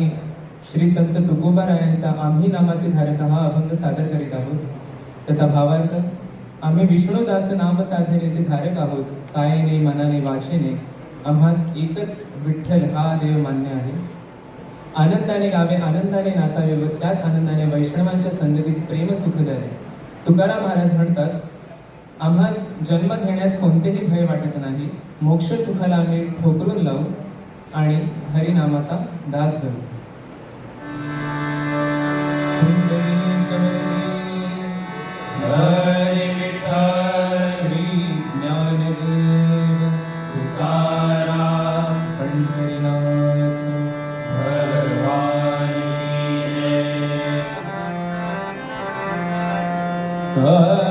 श्री संत तुकोबारायांचा आम्ही नामाचे धारक हा अभंग सादर करीत आहोत. त्याचा भावार्थ आम्ही विष्णुदास नाम साधनेचे धारक आहोत. कायने मनाने वाचेने आम्हास एकच विठ्ठल हा देव मान्य आहे. आनंदाने गावे आनंदाने नाचावे व त्याच आनंदाने वैष्णवांच्या संगतीत प्रेम सुख तुकाराम महाराज म्हणतात आम्हास जन्म घेण्यास कोणतेही भय वाटत नाही. मोक्ष सुखाला आम्ही ठोकरून लावू आणि हरिनामाचा दास धरू. Uh...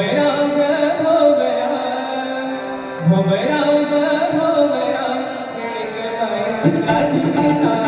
जय Oh